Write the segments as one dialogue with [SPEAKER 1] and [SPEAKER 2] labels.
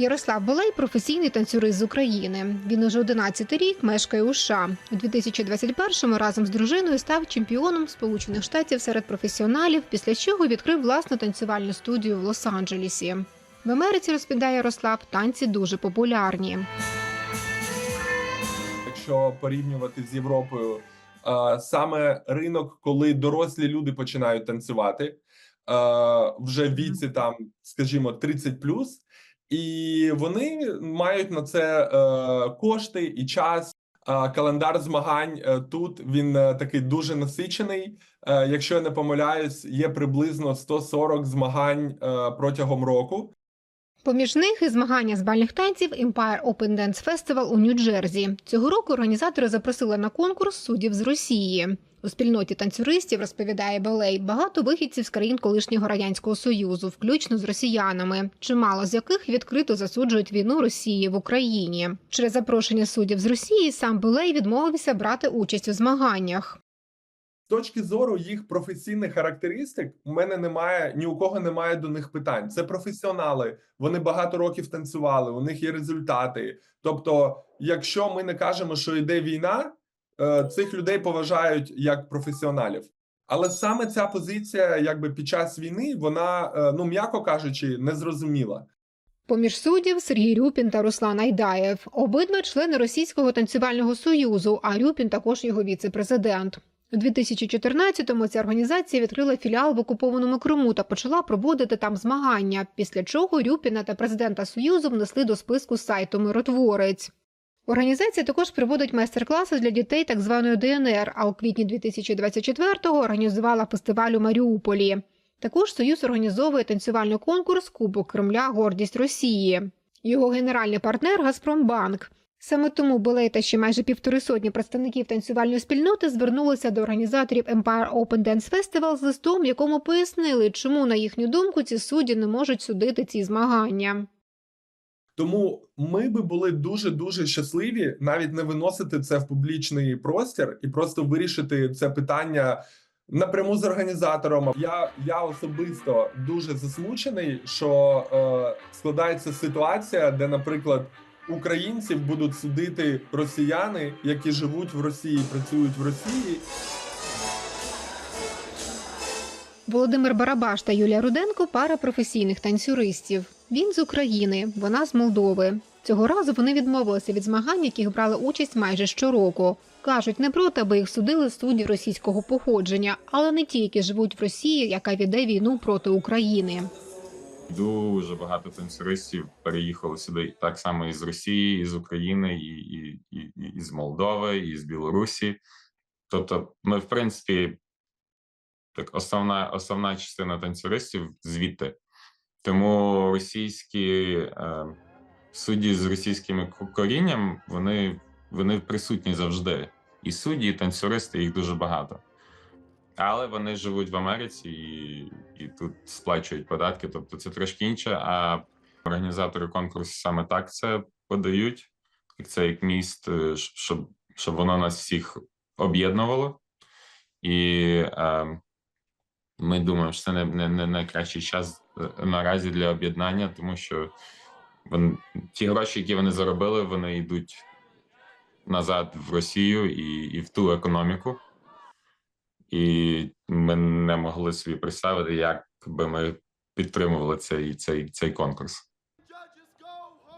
[SPEAKER 1] Ярослав Болей професійний танцюрист з України. Він уже 11 рік мешкає у США. У 2021-му разом з дружиною став чемпіоном Сполучених Штатів серед професіоналів, після чого відкрив власну танцювальну студію в Лос-Анджелесі. В Америці розповідає Ярослав, танці дуже популярні.
[SPEAKER 2] Якщо порівнювати з Європою, саме ринок, коли дорослі люди починають танцювати, вже в віці там, скажімо, 30+, і вони мають на це е, кошти і час. Календар змагань е, тут він е, такий дуже насичений. Якщо я не помиляюсь, є приблизно 140 змагань протягом року.
[SPEAKER 1] Поміж них і змагання з бальних танців Empire Open Dance Festival у Нью-Джерсі. Цього року організатори запросили на конкурс суддів з Росії. У спільноті танцюристів розповідає Балей багато вихідців з країн колишнього радянського союзу, включно з росіянами, чимало з яких відкрито засуджують війну Росії в Україні. Через запрошення суддів з Росії сам Балей відмовився брати участь у змаганнях.
[SPEAKER 2] Точки зору їх професійних характеристик, у мене немає ні у кого немає до них питань. Це професіонали. Вони багато років танцювали. У них є результати. Тобто, якщо ми не кажемо, що йде війна, е, цих людей поважають як професіоналів. Але саме ця позиція, якби під час війни, вона, е, ну м'яко кажучи, незрозуміла.
[SPEAKER 1] Поміж суддів Сергій Рюпін та Руслан Айдаєв. Обидва члени Російського танцювального союзу, а Рюпін також його віце-президент. У 2014-му ця організація відкрила філіал в окупованому Криму та почала проводити там змагання. Після чого Рюпіна та президента Союзу внесли до списку сайту Миротворець. Організація також проводить майстер-класи для дітей так званої ДНР. А у квітні 2024-го організувала фестиваль у Маріуполі. Також Союз організовує танцювальний конкурс Кубок Кремля Гордість Росії. Його генеральний партнер Газпромбанк. Саме тому Белей та ще майже півтори сотні представників танцювальної спільноти звернулися до організаторів Empire Open Dance Festival з листом, в якому пояснили, чому, на їхню думку, ці судді не можуть судити ці змагання.
[SPEAKER 2] Тому ми би були дуже дуже щасливі навіть не виносити це в публічний простір і просто вирішити це питання напряму з організатором. Я, я особисто дуже засмучений, що е, складається ситуація, де, наприклад, українців будуть судити росіяни, які живуть в Росії, працюють в Росії.
[SPEAKER 1] Володимир Барабаш та Юлія Руденко пара професійних танцюристів. Він з України, вона з Молдови. Цього разу вони відмовилися від змагань, яких брали участь майже щороку. Кажуть, не проти, аби їх судили судді російського походження, але не ті, які живуть в Росії, яка веде війну проти України.
[SPEAKER 3] Дуже багато танцюристів переїхали сюди так само із Росії, і з України, і, і, і, і з Молдови, і з Білорусі. Тобто, ми, в принципі, так, основна, основна частина танцюристів звідти. Тому російські е, судді з російським ко- корінням вони, вони присутні завжди. І судді, і танцюристи їх дуже багато. Але вони живуть в Америці і, і тут сплачують податки, тобто це трошки інше. А організатори конкурсу саме так це подають, як це як міст, е, щоб, щоб воно нас всіх об'єднувало. І е, ми думаємо, що це не, не, не найкращий час е, наразі для об'єднання, тому що вони, ті гроші, які вони заробили, вони йдуть назад в Росію і, і в ту економіку і ми не могли собі представити, як би ми підтримували цей, цей, цей конкурс.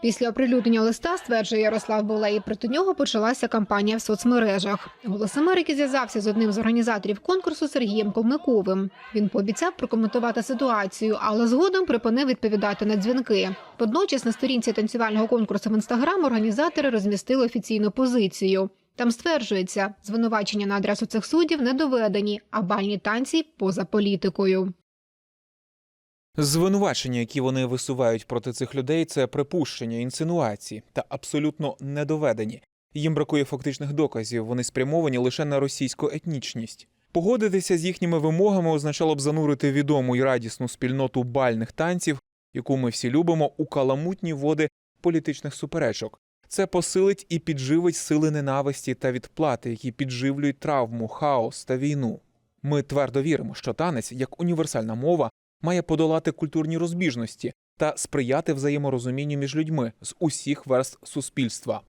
[SPEAKER 1] Після оприлюднення листа, стверджує Ярослав Болей, проти нього почалася кампанія в соцмережах. Голос Америки зв'язався з одним з організаторів конкурсу Сергієм Ковниковим. Він пообіцяв прокоментувати ситуацію, але згодом припинив відповідати на дзвінки. Водночас на сторінці танцювального конкурсу в інстаграм організатори розмістили офіційну позицію. Там стверджується, звинувачення на адресу цих суддів не доведені, а бальні танці поза політикою.
[SPEAKER 4] Звинувачення, які вони висувають проти цих людей, це припущення, інсинуації та абсолютно недоведені. Їм бракує фактичних доказів, вони спрямовані лише на російську етнічність. Погодитися з їхніми вимогами означало б занурити відому й радісну спільноту бальних танців, яку ми всі любимо, у каламутні води політичних суперечок. Це посилить і підживить сили ненависті та відплати, які підживлюють травму, хаос та війну. Ми твердо віримо, що танець як універсальна мова має подолати культурні розбіжності, та сприяти взаєморозумінню між людьми з усіх верст суспільства.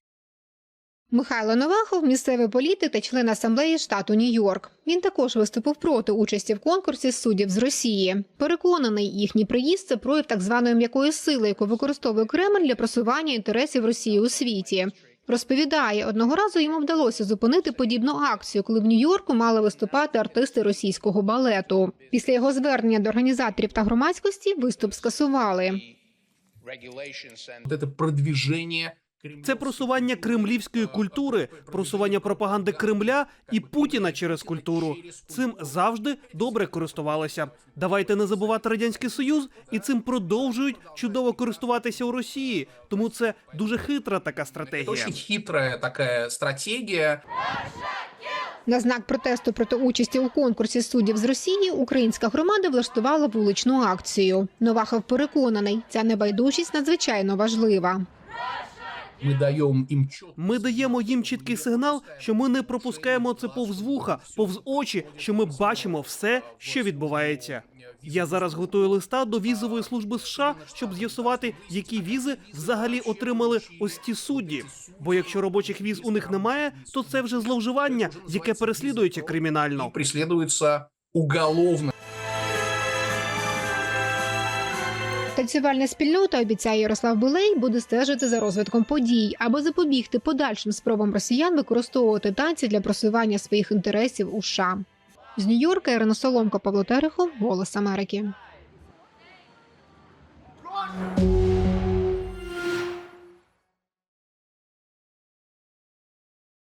[SPEAKER 1] Михайло Новахов, місцевий політик та член асамблеї штату Нью-Йорк. Він також виступив проти участі в конкурсі суддів з Росії. Переконаний, їхній приїзд це прояв так званої м'якої сили, яку використовує Кремль для просування інтересів Росії у світі. Розповідає, одного разу йому вдалося зупинити подібну акцію, коли в Нью-Йорку мали виступати артисти російського балету. Після його звернення до організаторів та громадськості виступ скасували.
[SPEAKER 5] Это продвижение
[SPEAKER 6] Це просування кремлівської культури, просування пропаганди Кремля і Путіна через культуру. Цим завжди добре користувалися. Давайте не забувати радянський союз, і цим продовжують чудово користуватися у Росії. Тому це дуже хитра така стратегія.
[SPEAKER 5] очень хитрая такая стратегия.
[SPEAKER 1] На знак протесту проти участі у конкурсі суддів з Росії українська громада влаштувала вуличну акцію. Новахов переконаний, ця небайдужість надзвичайно важлива.
[SPEAKER 5] Даем им четко.
[SPEAKER 6] Ми даємо їм чіткий сигнал, що ми не пропускаємо це повз вуха, повз очі, що ми бачимо все, що відбувається. Я зараз готую листа до візової служби США, щоб з'ясувати, які візи взагалі отримали ось ті судді. Бо якщо робочих віз у них немає, то це вже зловживання, яке переслідується кримінально.
[SPEAKER 5] преследуется уголовно.
[SPEAKER 1] Танцювальна спільнота обіцяє Ярослав Булей буде стежити за розвитком подій, аби запобігти подальшим спробам росіян використовувати танці для просування своїх інтересів у США. З Нью-Йорка Ірина Соломко, Павло Терехов, Голос Америки.